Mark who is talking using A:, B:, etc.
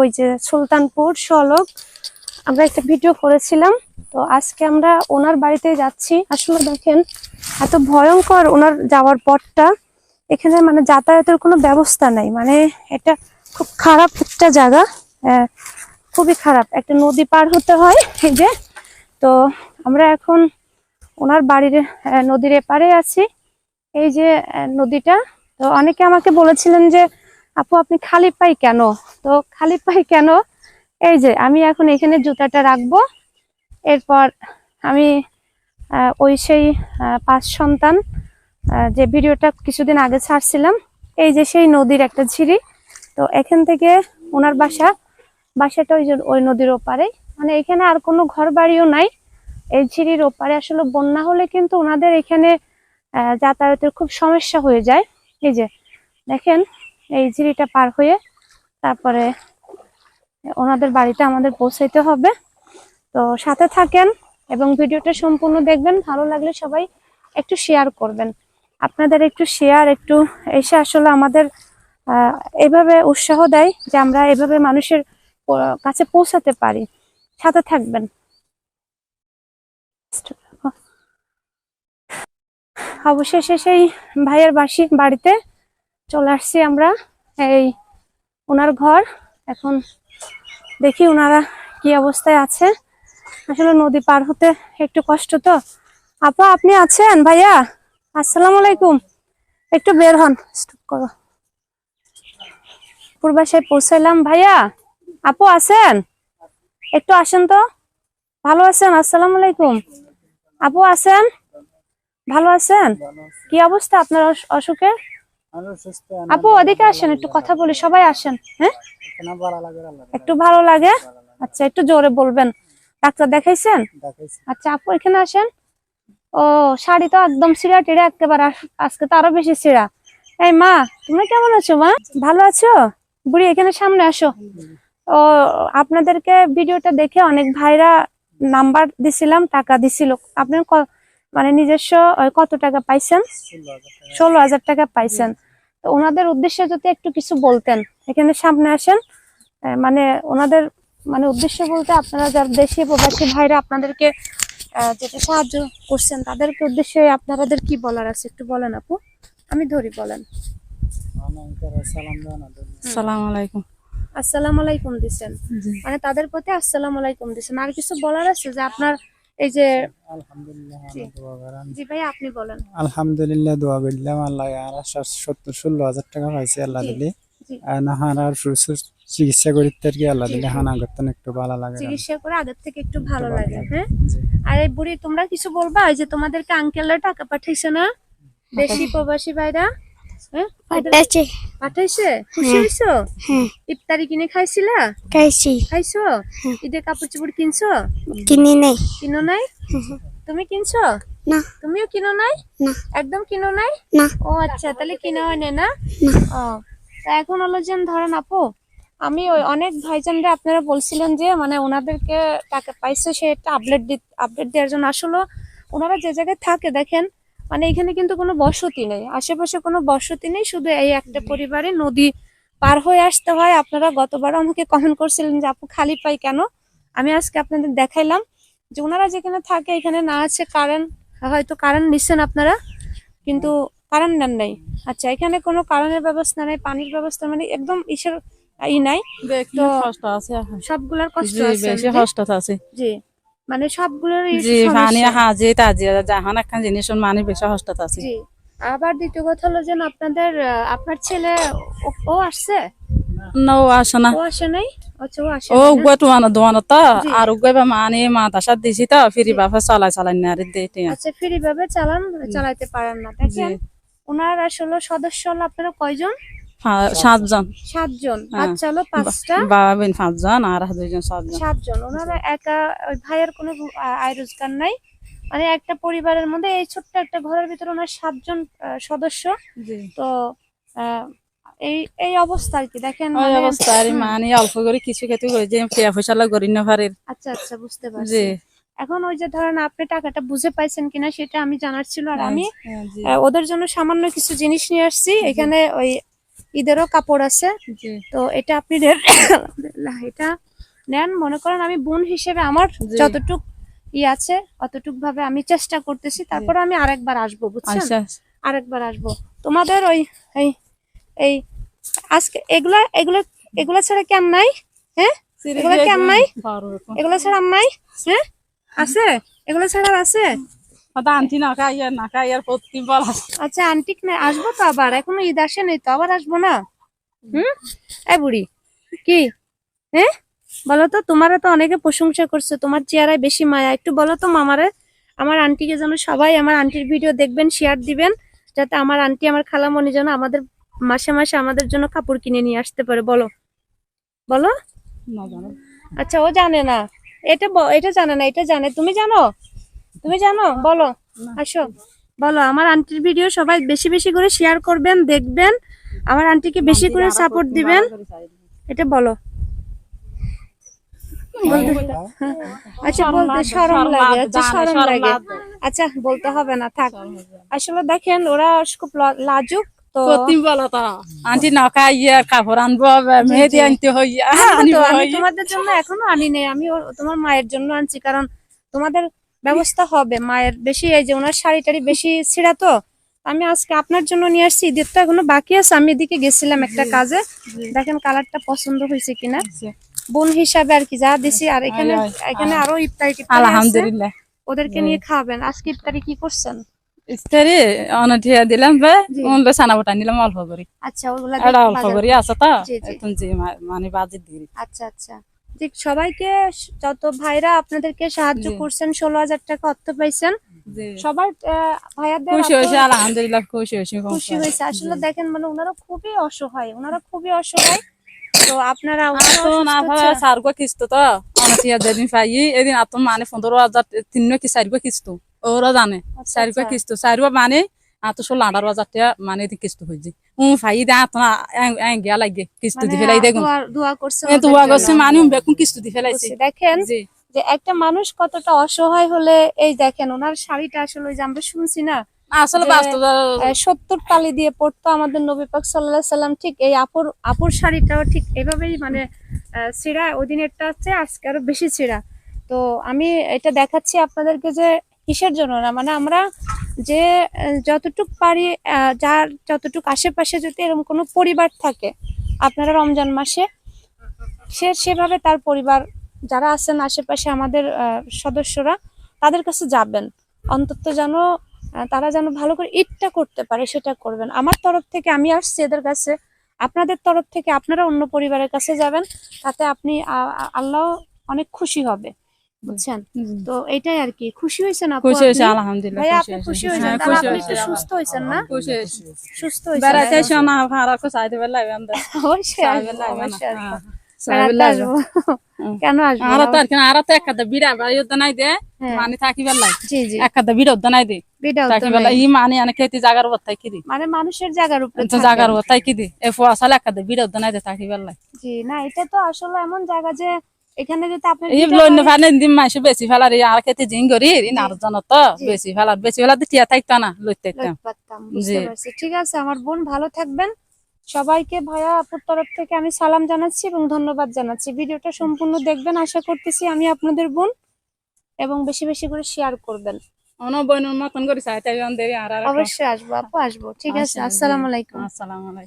A: ওই যে সুলতানপুর সলক আমরা একটা ভিডিও করেছিলাম। তো আজকে আমরা ওনার বাড়িতে যাচ্ছি। আসলে দেখেন, এত ভয়ঙ্কর ওনার যাওয়ার পথটা। এখানে মানে যাতায়াতের কোনো ব্যবস্থা নাই। মানে এটা খুব খারাপ একটা জায়গা। খুবই খারাপ। একটা নদী পার হতে হয়, এই যে। তো আমরা এখন ওনার বাড়ির নদীর এপারে আছি। এই যে নদীটা। তো অনেকে আমাকে বলেছিলেন যে আপু, আপনি খালি পাই কেন? তো খালি পাই কেন? এই যে, আমি এখন এখানে জুতাটা রাখব। এরপর আমি ওই সেই পাঁচ সন্তান যে ভিডিওটা কিছুদিন আগে ছাড়ছিলাম, এই যে সেই নদীর একটা ঝিরি। তো এখান থেকে ওনার বাসা, বাসাটা ওই যে, ওই নদীর ওপারে। মানে এখানে আর কোনো ঘর বাড়িও নাই। এই ঝিরির ওপারে আসলে বন্যা হলে কিন্তু ওনাদের এখানে যাতায়াতের খুব সমস্যা হয়ে যায়। এই যে, দেখেন এই ঝিরিটা পার হয়ে তারপরে ওনাদের বাড়িতে আমাদের পৌঁছাইতে হবে। তো সাথে থাকেন এবং ভিডিওটা সম্পূর্ণ দেখবেন। ভালো লাগলে সবাই একটু শেয়ার করবেন। আপনাদের একটু শেয়ার একটু এসে আসলে আমাদের এভাবে উৎসাহ দেয় যে আমরা এভাবে মানুষের কাছে পৌঁছাতে পারি। সাথে থাকবেন। অবশেষে সেই ভাইয়ের বাসি, বাড়িতে চলে আসছি আমরা। এই ওনার ঘর। এখন দেখি ওনারা কি অবস্থায় আছে। আসলে নদী পার হতে একটু কষ্ট তো। আপা, আপনি আছেন ভাইয়া? আসসালামু আলাইকুম। একটু বের হন। স্টপ করো। পূর্বাসায় পৌঁছাইলাম। ভাইয়া, আপু আছেন? একটু আসেন তো। ভালো আছেন? আসসালামু আলাইকুম। আপু আছেন? ভালো আছেন? কি অবস্থা আপনার অস- অসুখের? আপু ওদিকে আসেন একটু কথা বলি সবাই আসেন হ্যাঁ? একটু ভালো লাগে? আচ্ছা একটু জোরে বলবেন। ডাক্তার দেখাইছেন? আচ্ছা আপু এখানে আসেন। ও শাড়ি তো একদম সিরা টিরা একেবারে আজকে তো আরও বেশি সিরা। এই মা তুমি কেমন আছো মা? ভালো আছো? বুড়ি এখানে সামনে আসো। ও আপনাদেরকে ভিডিওটা দেখে অনেক ভাইরা নাম্বার দিছিলাম টাকা দিছিল। আপনার মানে নিজস্ব কত টাকা পাইছেন? ষোলো হাজার টাকা পাইছেন। তো ওনাদের উদ্দেশ্যে যদি একটু কিছু বলতেন এখানে সামনে আসেন মানে ওনাদের মানে উদ্দেশ্য বলতে আপনারা যারা দেশি প্রবাসী ভাইরা আপনাদেরকে যেটা সাহায্য করছেন তাদেরকে উদ্দেশ্যে আপনাদের কি বলার আছে? একটু বলেন আপু। আমি ধরি বলেন।
B: সালাম আলাইকুম।
A: আসসালামু আলাইকুম দিছেন মানে তাদের প্রতি আসসালাম আলাইকুম দিছেন আর কিছু বলার আছে যে আপনার এই যে জি। জি ভাই আপনি বলেন।
C: আলহামদুলিল্লাহ দোয়া করলাম আল্লাহ আর সত্তর ষোলো হাজার টাকা পাইছে আল্লাহ দিলে। আর চিকিৎসা করিতে আর কি আল্লাহ দিলে হানা করতেন একটু ভালো লাগে
A: চিকিৎসা করে আগের থেকে একটু ভালো লাগে। হ্যাঁ? আর এই বুড়ি তোমরা কিছু বলবা? যে তোমাদেরকে আঙ্কেলরা টাকা পাঠাইছে না? দেশি প্রবাসী ভাইরা? পাঠাইছে? খুশি। হইছো? ইফতারি কিনে খাইছিলা?
D: খাইছি।
A: খাইছো। কাপড় চোপড় কিনছো?
D: কিনি নাই।
A: কিনো নাই? তুমি কিনছো?
D: না।
A: তুমিও কিনো নাই?
D: না।
A: একদম কিনো নাই?
D: না।
A: ও আচ্ছা তাহলে কিনা হয় না না?
D: না।
A: ও তা এখন হলো যে ধরেন আপু আমি ওই অনেক ভাইজানরা আপনারা বলছিলেন যে মানে ওনাদেরকে টাকা পাইছে সে একটা আপডেট আপডেট দেওয়ার জন্য। আসলে ওনারা যে জায়গায় থাকে দেখেন মানে এখানে কিন্তু কোনো বসতি নেই। আশেপাশে কোনো বসতি নেই শুধু এই একটা পরিবারে নদী পার হয়ে আসতে হয়। আপনারা গতবার আমাকে কমেন্ট করছিলেন যে আপু খালি পাই কেন? আমি আজকে আপনাদের দেখাইলাম যে ওনারা যেখানে থাকে এখানে না আছে কারেন্ট হয়তো কারেন্ট নিচ্ছেন আপনারা কিন্তু কারেন্ট নেন নাই। আচ্ছা এখানে কোনো কারেন্টের ব্যবস্থা নেই পানির ব্যবস্থা মানে একদম ইসের ই নাই।
B: তো।
A: সবগুলার কষ্ট আছে। জি? মানে সবগুলোর
B: পানি হাজি তাজি জাহান একখান জিনিস মানে বেশি আছে।
A: জি। আবার দ্বিতীয় কথা হলো যে আপনাদের আপনার ছেলে ও- আসছে?
B: না ও আসে না।
A: ও আসে নাই? আচ্ছা ও?
B: উগুয়া দোয়ান তো আর উগুয়া মানে দিছি তো ফিরি বাপে চালাই চালাই না রে দেতে
A: আচ্ছা ফ্রি ভাবে চালান চালাইতে পারেন না। দেখেন ওনার আসলে সদস্য হলো আপনারা কয়জন?
B: সাতজন।
A: সাতজন।
B: হ্যাঁ।
A: বাচ্চা হলো পাঁচটা।
B: বাবা বিন পাঁচজন আর দুইজন সাতজন।
A: সাতজন। ওনারা একা ওই ভাইয়ের কোনো আয় রোজগার নাই। মানে একটা পরিবারের মধ্যে এই ছোট্ট একটা ঘরের ভিতরে ওনার সাতজন সদস্য। তো এই এই অবস্থা আর কি। দেখেন
B: ওই
A: মানে-
B: অবস্থা আর মানে অল্প করে কিছু খেতে কই যে লাগ করি না পারে
A: আচ্ছা আচ্ছা বুঝতে পারছি। এখন ওই যে ধরেন আপনি টাকাটা বুঝে পাইছেন কিনা সেটা আমি জানার ছিল আর আমি।
B: হ্যাঁ।
A: আহ, ওদের জন্য সামান্য কিছু জিনিস নিয়ে আসছি। এখানে ওই ঈদেরও কাপড় আছে। তো এটা আপনি এটা নেন। মনে করেন আমি বোন হিসেবে আমার। যতটুক ই আছে অতটুক ভাবে আমি চেষ্টা করতেছি। তারপর আমি আরেকবার আসব বুঝছেন?
B: আচ্ছা
A: আরেকবার আসব। তোমাদের ওই এই এই আজকে এগুলা এগুলো এগুলা ছাড়া কেম নাই? হ্যাঁ? এগুলো কি নাই? এগুলা ছাড়া আম্মাই হ্যাঁ? আছে? এগুলা ছাড়া আছে?
B: আনটি না খাইয়ার না খাইয়ার প্রতি বলা
A: আচ্ছা আন্টি আসব তো আবার। এখনও ঈদ আসে নাই তো আবার আসব না? হুম? এই বুড়ি কি? হ্যাঁ বলো তো তোমারে তো অনেকে প্রশংসা করছে তোমার চেহারায় বেশি মায়া। একটু বলো তো মামারে আমার আন্টিকে যেন সবাই আমার আন্টির ভিডিও দেখবেন শেয়ার দিবেন যাতে আমার আন্টি আমার খালামণি যেন আমাদের মাসে মাসে আমাদের জন্য কাপড় কিনে নিয়ে আসতে পারে বলো। বলো? আচ্ছা ও জানে না। এটা এটা জানে না এটা জানে। তুমি জানো? তুমি জানো? বলো। আসো। বলো আমার আন্টির ভিডিও সবাই বেশি বেশি করে শেয়ার করবেন দেখবেন। আমার আন্টিকে বেশি করে সাপোর্ট দিবেন। এটা বলো। আচ্ছা বলতে শরম লাগে আচ্ছা শরম লাগে। আচ্ছা বলতে হবে না থাক। আসলে দেখেন ওরা খুব লাজুক তোমাদের জন্য এখনও আনি নাই আমি ও- তোমার মায়ের জন্য আনছি কারণ তোমাদের ব্যবস্থা হবে মায়ের বেশি এই যে ওনার শাড়ি টাড়ি বেশি ছিঁড়া তো আমি আজকে আপনার জন্য নিয়ে আসছি ঈদের তো এখনও বাকি আছে আমি এদিকে গেছিলাম একটা কাজে দেখেন কালারটা পছন্দ হয়েছে কিনা। বোন হিসাবে আর কি যা দিছি আর এখানে এখানে আরও ইফতারি
B: আলহামদুলিল্লাহ।
A: ওদেরকে নিয়ে খাওয়াবেন। আজকে ইফতারি কি করছেন?
B: ইস্তারি অনঠিয়া দিলাম বে
A: জি।
B: সানা বটা নিলাম অল্প করে।
A: আচ্ছা ওগুলা
B: অল্প করে আছে তো? মানে বাজে দিই
A: আচ্ছা আচ্ছা। সবাইকে যত ভাইরা আপনাদেরকে সাহায্য করছেন ষোলো হাজার টাকা অর্থ পাইছেন সবার ভাইয়াদের
B: খুশি হয়েছে আলহামদুলিল্লাহ খুশি হয়েছে
A: খুশি হয়েছে। আসলে দেখেন মানে ওনারা খুবই অসহায় ওনারা খুবই অসহায়। তো আপনারা
B: তো না সারগো কিস্ত তো। যেদিন পাই এদিন আত মানে পনেরো হাজার তিন কি চারিগো কিস্ত। ওরা জানে
A: আচ্ছা,
B: চারিগো
A: আচ্ছা।
B: কিস্ত। চারিগো মানে আত ষোলো আঠারো হাজার টাকা মানে হয়েছে উম ফাই দে আত গিয়া লাগে কিস্ত
A: মানে
B: ফেলাই দেখুন
A: দোয়া- দোয়া করছে
B: এ তো
A: ওনাদের
B: আগছে
A: জন্য।
B: মানে বেকুন কিস্ত দি ফেলাইছে।
A: দেখেন যে একটা মানুষ কতটা অসহায় হলে এই দেখেন ওনার শাড়িটা আসলে ওই যে আমরা শুনছি না
B: আসলে
A: সত্তর তালি দিয়ে পড়তো আমাদের নবী পাক সাল্লাহ সাল্লাম। ঠিক এই আপুর আপুর শাড়িটাও ঠিক এভাবেই মানে ছিঁড়া ওই দিনেরটা হচ্ছে আজকে আরও বেশি ছিঁড়া। তো আমি এটা দেখাচ্ছি আপনাদেরকে যে কিসের জন্য না? মানে আমরা যে, যতটুক পারি যার যতটুক আশেপাশে যদি এরকম কোনো পরিবার থাকে, আপনারা রমজান মাসে, সে, সেভাবে তার পরিবার, যারা আছেন আশেপাশে আমাদের সদস্যরা, তাদের কাছে যাবেন। অন্তত যেন তারা যেন ভালো করে ঈদটা করতে পারে, সেটা করবেন। আমার তরফ থেকে আমি আসছি এদের কাছে। আপনাদের তরফ থেকে আপনারা অন্য পরিবারের কাছে যাবেন, তাতে আপনি আল্লাহ অনেক খুশি হবে। বুঝছেন? তো এটাই আর কি। খুশি হয়েছেন আপু
B: খুশি হয়েছে আলহামদুলিল্লাহ খুশি
A: আপনি খুশি হয়েছেন?
B: হ্যাঁ,
A: তাহলে আপনি একটু সুস্থ হয়েছেন না?
B: খুশি হয়েছে।
A: সুস্থ
B: এসে না লাগবে
A: অবশ্যই।
B: হ্যাঁ।
A: কেন আসব?
B: আর তো আর কেন আর তো একটা বিড়া বাড়ি ওদ্দা নাই দে। মানে থাকি বেলাই
A: জি জি।
B: একটা বিড়া ওদ্দা নাই দে।
A: নাই।
B: ই মানে আনে খেতে জাগার ওত্তাই কি দি।
A: মানে মানুষের জায়গার উপরে
B: তো
A: থাকে।
B: জাগার ওত্তাই কি দি। এ ফসালে একটা বিড়া নাই দে থাকি বেলাই
A: জি না এটা তো আসলে এমন জায়গা যে এখানে যদি আপনি
B: এই
A: করেন-
B: ফানে মাইসে বেশি ফেলার আর খেতে জিং। করি তো বেশি ফেলার বেশি ফেলার টিয়া থাকতো না লইতে।
A: ঠিক আছে আমার বোন ভালো থাকবেন। সবাইকে ভাইয়া আপুর তরফ থেকে আমি সালাম জানাচ্ছি এবং ধন্যবাদ জানাচ্ছি। ভিডিওটা সম্পূর্ণ দেখবেন আশা করতেছি আমি আপনাদের বোন এবং বেশি বেশি করে শেয়ার করবেন। অবশ্যই আসব আপু আসব। ঠিক আছে
B: জি।
A: আলাইকুম।
B: আসসালামু আলাইকুম।